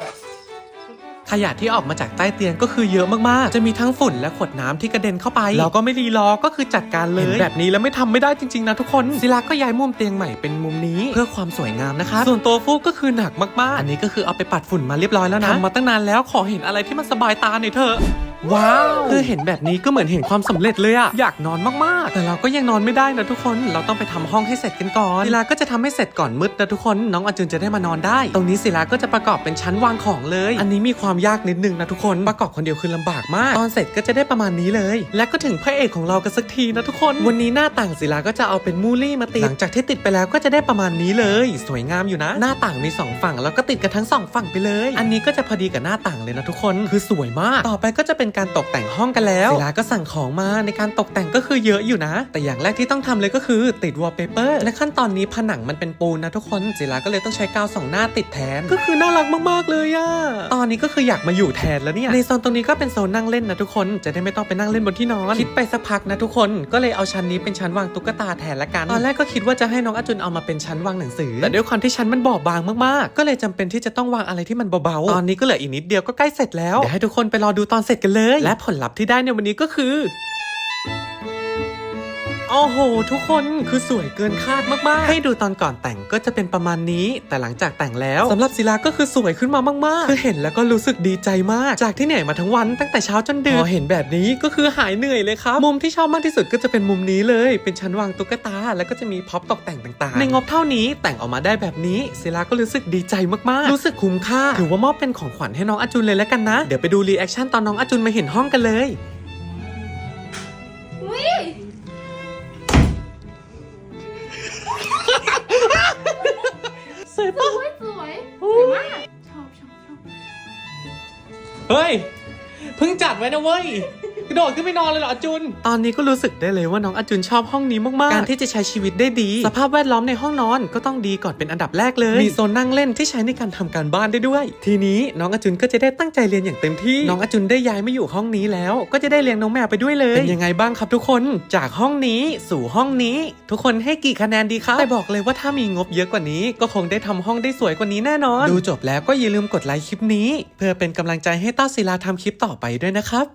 แบบขยะที่ออกมาจากใต้เตียงก็คือเยอะมาก ๆ จะมีทั้งฝุ่นและขวดน้ำที่กระเด็นเข้าไป เราก็ไม่รีรอ ก็คือจัดการเลยแบบนี้แล้วไม่ทำไม่ได้จริง ๆ นะทุกคน ศิลาก็ย้ายมุมเตียงใหม่เป็นมุมนี้ เพื่อความสวยงามนะคะ ส่วนตัวฟูกก็คือหนักมาก ๆ อันนี้ก็คือเอาไปปัดฝุ่นมาเรียบร้อยแล้วนะทำมาตั้งนานแล้วขอเห็นอะไรที่มันสบายตาหน่อยเถอะ ว้าวคือเห็นแบบนี้ก็เหมือนเห็นความสำเร็จเลยอะอยากนอนมากๆ แต่เราก็ยังนอนไม่ได้นะทุกคนเราต้องไปทำห้องให้เสร็จกันก่อนศิลาก็จะทำให้เสร็จก่อนมืดนะทุกคนน้องอาจุนจะได้มานอนได้ ตรงนี้ศิลาก็จะประกอบเป็นชั้นวางของเลย อันนี้มีความยากนิดนึงนะทุกคนประกอบคนเดียวคือลำบากมาก ตอนเสร็จก็จะได้ประมาณนี้เลย และก็ถึงพระเอกของเรากันสักทีนะทุกคน วันนี้หน้าต่างศิลาก็จะเอาเป็นมูลี่มาติดหลังจากที่ติดไปแล้วก็จะได้ประมาณนี้เลย สวยงามอยู่นะ หน้าต่างมีสองฝั่งแล้วก็ติดกันทั้งสองฝั่งไปเลย อันนี้ก็จะพอดีกับหน้าต่างเลยนะทุกคนคือสวยมาก ต่อไปก็จะเป็นการตกแต่งห้องกันแล้วศิลาก็สั่งของมาในการตกแต่งก็คือเยอะอยู่นะ แต่อย่างแรกที่ต้องทำเลยก็คือติดวอลเปเปอร์และขั้นตอนนี้ผนังมันเป็นปูนนะทุกคนศิลาก็เลยต้องใช้กาวสองหน้าติดแทน ก็คือน่ารักมากๆเลยอะตอนนี้ก็คืออยากมาอยู่แทนแล้วเนี่ยในโซนตรงนี้ก็เป็นโซนนั่งเล่นนะทุกคนจะได้ไม่ต้องไปนั่งเล่นบนที่นอนคิดไปสักพักนะทุกคนก็เลยเอาชั้นนี้เป็นชั้นวางตุ๊กตาแทนละกันตอนแรกก็คิดว่าจะให้น้องอาจุนเอามาเป็นชั้นวางหนังสือ แต่ด้วยความที่ชั้นมันบอบบางมากๆ ก็เลยจำเป็นที่จะต้องวางอะไรที่มันเบาๆตอนนี้ก็เหลืออีกนิดเดียวก็ใกล้เสร็จแล้วเดี๋ยวให้ทุกคนไปรอดูตอนเสร็จกันเลยและผลลัพธ์ที่ได้ในวันนี้ก็คือ โอ้โห ทุกคนคือสวยเกินคาดมาก ๆ ให้ดูตอนก่อนแต่งก็จะเป็นประมาณนี้ แต่หลังจากแต่งแล้วสำหรับศิลาก็คือสวยขึ้นมามาก ๆ คือเห็นแล้วก็รู้สึกดีใจมาก จากที่เหนื่อยมาทั้งวันตั้งแต่เช้าจนดึกพอเห็นแบบนี้ก็คือหายเหนื่อยเลยครับมุมที่ชอบมากที่สุดก็จะเป็นมุมนี้เลย เป็นชั้นวางตุ๊กตา แล้วก็จะมีพ็อปตกแต่งต่าง ๆ ในงบเท่านี้แต่งออกมาได้แบบนี้ศิลาก็รู้สึกดีใจมาก ๆ รู้สึกคุ้มค่าถือว่ามอบเป็นของขวัญให้น้องอาจุนเลยแล้วกันนะเดี๋ยวไปดูรีแอคชั่นตอนน้องอาจุนมาเห็นห้องกันเลย เฮ้ย เพิ่งจัดไว้นะเว้ย กระโดดขึ้นไปนอนเลยเหรออาจุน ตอนนี้ก็รู้สึกได้เลยว่าน้องอาจุนชอบห้องนี้มากๆ การที่จะใช้ชีวิตได้ดี สภาพแวดล้อมในห้องนอนก็ต้องดีก่อนเป็นอันดับแรกเลย มีโซนนั่งเล่นที่ใช้ในการทำการบ้านได้ด้วย ทีนี้น้องอาจุนก็จะได้ตั้งใจเรียนอย่างเต็มที่ น้องอาจุนได้ย้ายมาอยู่ห้องนี้แล้ว ก็จะได้เลี้ยงน้องแมวไปด้วยเลย เป็นยังไงบ้างครับทุกคน จากห้องนี้สู่ห้องนี้ ทุกคนให้กี่คะแนนดีครับแต่บอกเลยว่าถ้ามีงบเยอะกว่านี้ ก็คงได้ทำห้องได้สวยกว่านี้แน่นอน ดูจบแล้วก็อย่าลืมกดไลค์คลิปนี้ เพื่อเป็นกำลังใจให้เต้าศิลาทำคลิปต่อไปด้วยนะครับ